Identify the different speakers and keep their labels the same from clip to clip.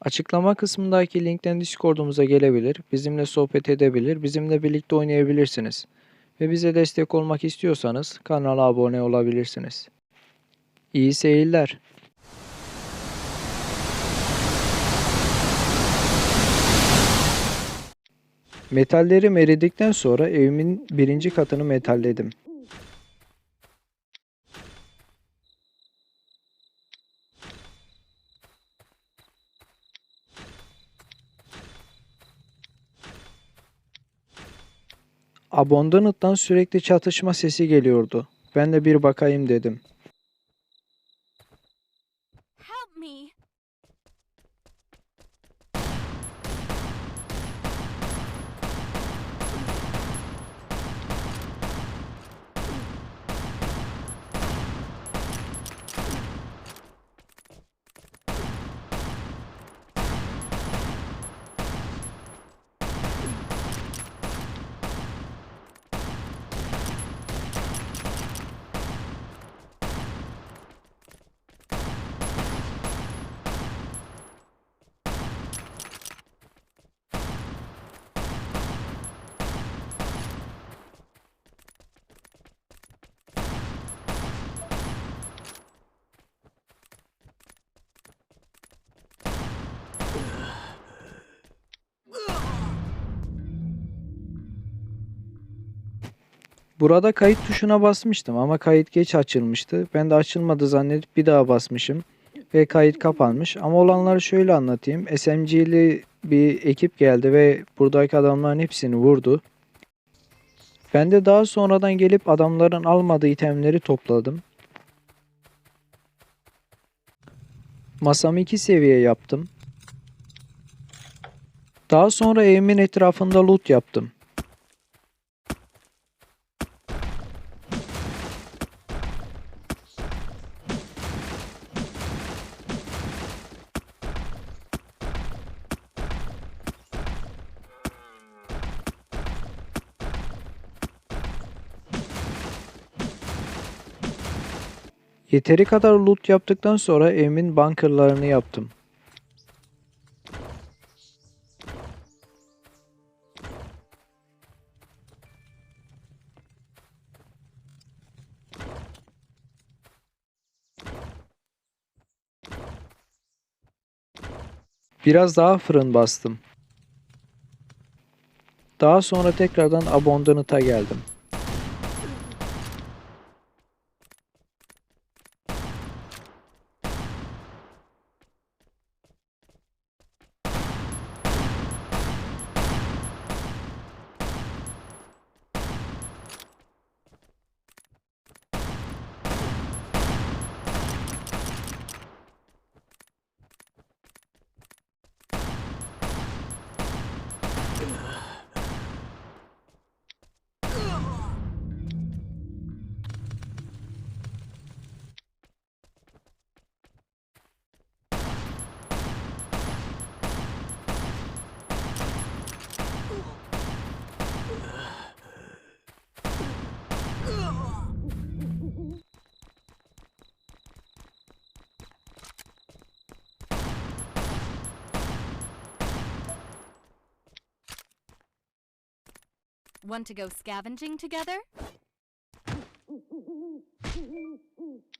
Speaker 1: Açıklama kısmındaki linkten Discord'umuza gelebilir, bizimle sohbet edebilir, bizimle birlikte oynayabilirsiniz. Ve bize destek olmak istiyorsanız kanala abone olabilirsiniz. İyi seyirler. Metallerim eridikten sonra evimin birinci katını metalledim. Abandoned'dan sürekli çatışma sesi geliyordu. Ben de bir bakayım dedim. Burada kayıt tuşuna basmıştım ama kayıt geç açılmıştı. Ben de açılmadı zannedip bir daha basmışım ve kayıt kapanmış. Ama olanları şöyle anlatayım. SMG'li bir ekip geldi ve buradaki adamların hepsini vurdu. Ben de daha sonradan gelip adamların almadığı itemleri topladım. Masamı iki seviye yaptım. Daha sonra evimin etrafında loot yaptım. Yeteri kadar loot yaptıktan sonra evimin bunkerlarını yaptım. Biraz daha fırın bastım. Daha sonra tekrardan Abandoned'a geldim.
Speaker 2: Want to go scavenging together?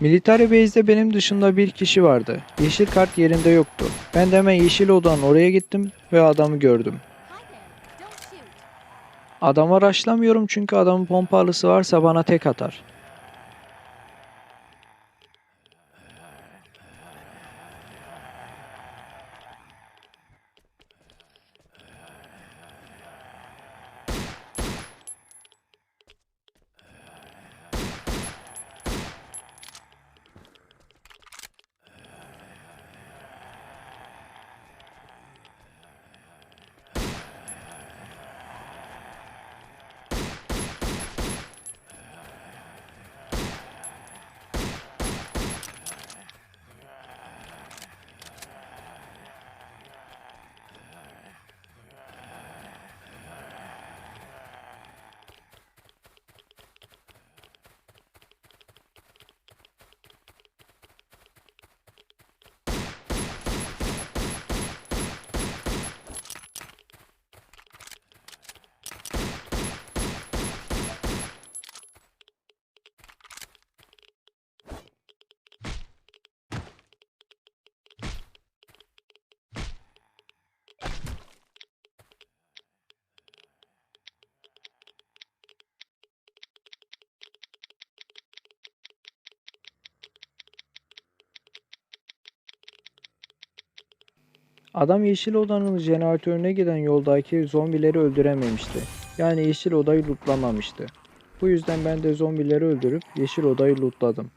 Speaker 1: Military base'de benim dışında bir kişi vardı. Yeşil kart yerinde yoktu. Ben de hemen yeşil odanın oraya gittim ve adamı gördüm. Adama raşlamıyorum çünkü adamın pompalısı varsa bana tek atar. Adam yeşil odanın jeneratörüne giden yoldaki zombileri öldürememişti. Yani yeşil odayı lootlamamıştı. Bu yüzden ben de zombileri öldürüp yeşil odayı lootladım.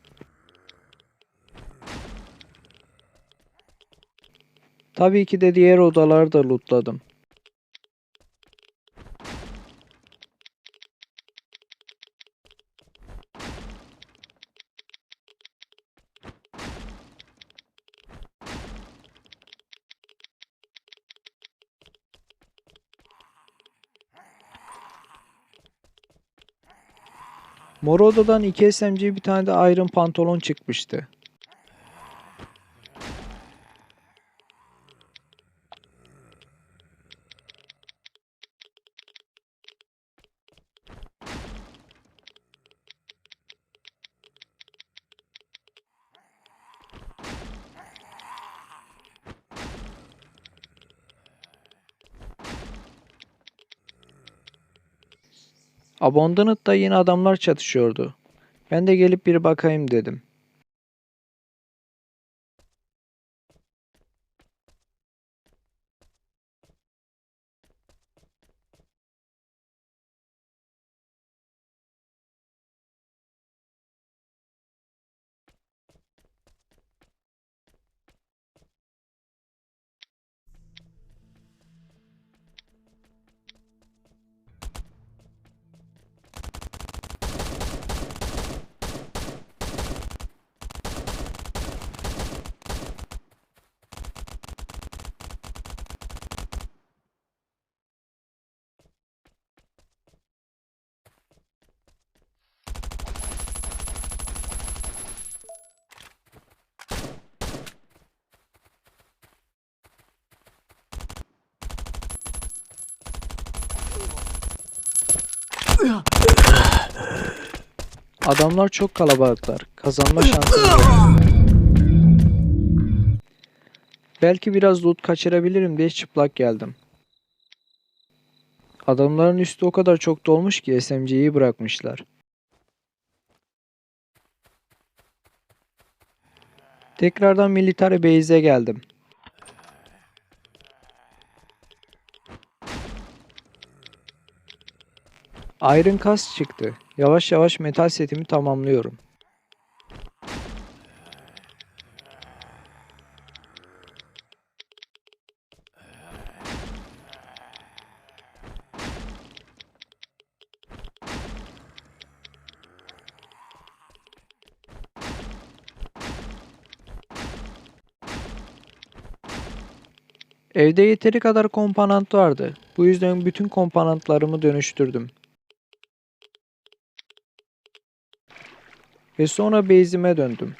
Speaker 1: Tabii ki de diğer odaları da lootladım. Mor odadan iki SMG bir tane de Iron pantolon çıkmıştı. Abandoned'da yine adamlar çatışıyordu. Ben de gelip bir bakayım dedim. Adamlar çok kalabalıklar. Kazanma şansım yok. Belki biraz loot kaçırabilirim diye çıplak geldim. Adamların üstü o kadar çok dolmuş ki SMG'yi bırakmışlar. Tekrardan military base'e geldim. Iron Kas çıktı. Yavaş yavaş metal setimi tamamlıyorum. Evde yeteri kadar komponent vardı. Bu yüzden bütün komponentlarımı dönüştürdüm. Ve sonra base'ime döndüm.